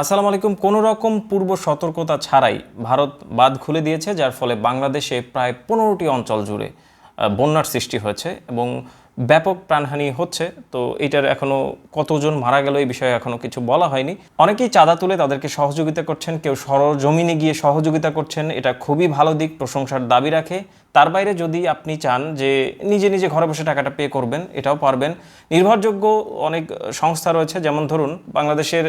আসসালামু আলাইকুম। কোনো রকম পূর্ব সতর্কতা ছাড়াই ভারত বাদ খুলে দিয়েছে, যার ফলে বাংলাদেশে প্রায় পনেরোটি অঞ্চল জুড়ে বন্যার সৃষ্টি হয়েছে এবং ব্যাপক প্রাণহানি হচ্ছে, তো এটার এখনও কতজন মারা গেল এই বিষয়ে এখনও কিছু বলা হয়নি। অনেকেই চাঁদা তুলে তাদেরকে সহযোগিতা করছেন, কেউ সরজমিনে গিয়ে সহযোগিতা করছেন, এটা খুবই ভালো দিক, প্রশংসার দাবি রাখে। তার বাইরে যদি আপনি চান যে নিজে নিজে ঘরে বসে টাকাটা পে করবেন, এটাও পারবেন। নির্ভরযোগ্য অনেক সংস্থা রয়েছে, যেমন ধরুন বাংলাদেশের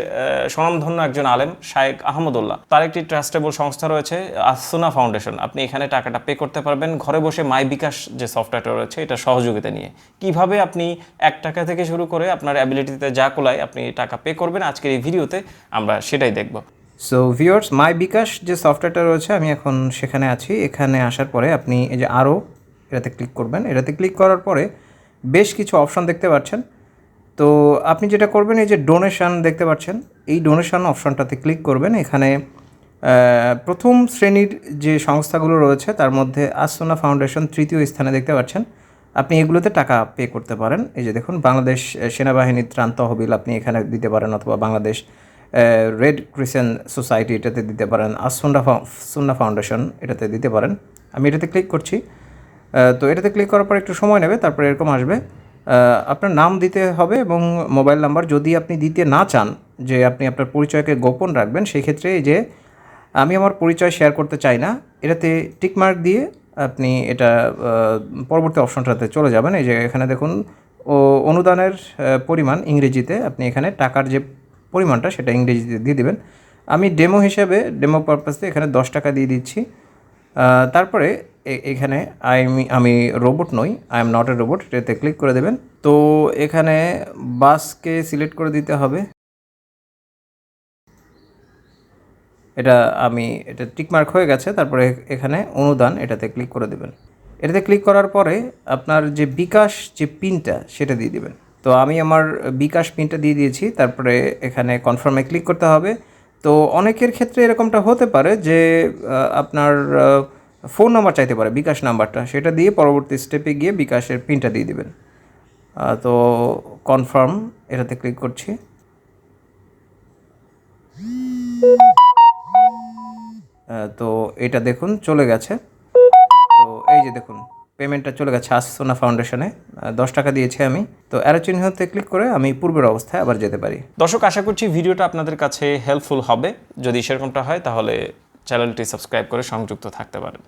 স্বনামধন্য একজন আলেম, শায়েক আহমদুল্লাহ। তার একটি ট্রাস্টেবল সংস্থা রয়েছে আসুনা ফাউন্ডেশন। আপনি এখানে টাকাটা পে করতে পারবেন, ঘরে বসে মাই বিকাশ যে সফটওয়্যারটা রয়েছে, এটা সহযোগিতা নিয়ে। কীভাবে আপনি এক টাকা থেকে শুরু করে আপনার অ্যাবিলিটিতে যা কোলায় আপনি টাকা পে করবেন আজকের এই ভিডিওতে আমরা সেটাই দেখব। সো ভিউয়ার্স মাই বিকাশ যে সফটওয়্যারটা রয়েছে, আমি এখন সেখানে আছি। এখানে আসার পরে আপনি এই যে আরও এটাতে ক্লিক করবেন। এটাতে ক্লিক করার পরে বেশ কিছু অপশন দেখতে পাচ্ছেন। তো, আপনি যেটা করবেন, এই যে ডোনেশন দেখতে পাচ্ছেন। এই ডোনেশন অপশনটাতে ক্লিক করবেন। এখানে প্রথম শ্রেণির যে সংস্থাগুলো রয়েছে, তার মধ্যে আসোনা ফাউন্ডেশন তৃতীয় স্থানে দেখতে পাচ্ছেন। আপনি এগুলোতে টাকা পে করতে পারেন। এই যে দেখুন, বাংলাদেশ সেনাবাহিনীর ত্রাণ তহবিল আপনি এখানে দিতে পারেন অথবা বাংলাদেশ রেড ক্রিসেন্ট সোসাইটি এটাতে দিতে পারেন। আসুন্না সুন্না ফাউন্ডেশন এটাতে দিতে পারেন। আমি এটাতে ক্লিক করছি। তো এটাতে ক্লিক করার পর একটু সময় নেবে, তারপরে এরকম আসবে। আপনার নাম দিতে হবে এবং মোবাইল নাম্বার যদি আপনি দিতে না চান, যে আপনি আপনার পরিচয়কে গোপন রাখবেন, সেই ক্ষেত্রে যে আমি আমার পরিচয় শেয়ার করতে চাই না, এটাতে টিকমার্ক দিয়ে আপনি এটা পরবর্তী অপশনটাতে চলে যাবেন। এই যে এখানে দেখুন, ও, অনুদানের পরিমাণ ইংরেজিতে আপনি এখানে টাকার যে পরিমাণটা সেটা ইংরেজিতে দিয়ে দেবেন। আমি ডেমো হিসেবে, ডেমো পারপাসে এখানে দশ টাকা দিয়ে দিচ্ছি। তারপরে এখানে আমি আমি রোবট নই, I am not a robot এটাতে ক্লিক করে দেবেন। তো এখানে বাসকে সিলেক্ট করে দিতে হবে। এটা আমি, এটা টিকমার্ক হয়ে গেছে, তারপরে এখানে অনুদান এটাতে ক্লিক করে দেবেন। এটাতে ক্লিক করার পরে আপনার যে বিকাশ যে পিনটা, সেটা দিয়ে দেবেন। তো আমি আমার বিকাশ পিনটা দিয়ে দিয়েছি, তারপরে এখানে কনফার্মে ক্লিক করতে হবে। তো অনেকের ক্ষেত্রে এরকমটা হতে পারে যে আপনার ফোন নাম্বার চাইতে পারে, বিকাশ নাম্বারটা, সেটা দিয়ে পরবর্তী স্টেপে গিয়ে বিকাশের পিনটা দিয়ে দেবেন। তো কনফার্ম এটাতে ক্লিক করছি। এটা দেখুন, চলে গেছে। তো এই যে দেখুন পেমেন্টটা চলে গেছে আসোনা ফাউন্ডেশনে দশ টাকা দিয়েছি আমি। তো অ্যারো চিহ্নতে ক্লিক করে আমি পূর্বের অবস্থায় আবার যেতে পারি। দর্শক, আশা করছি ভিডিওটা আপনাদের কাছে হেল্পফুল হবে। যদি সেরকমটা হয়, তাহলে চ্যানেলটি সাবস্ক্রাইব করে সংযুক্ত থাকতে পারেন।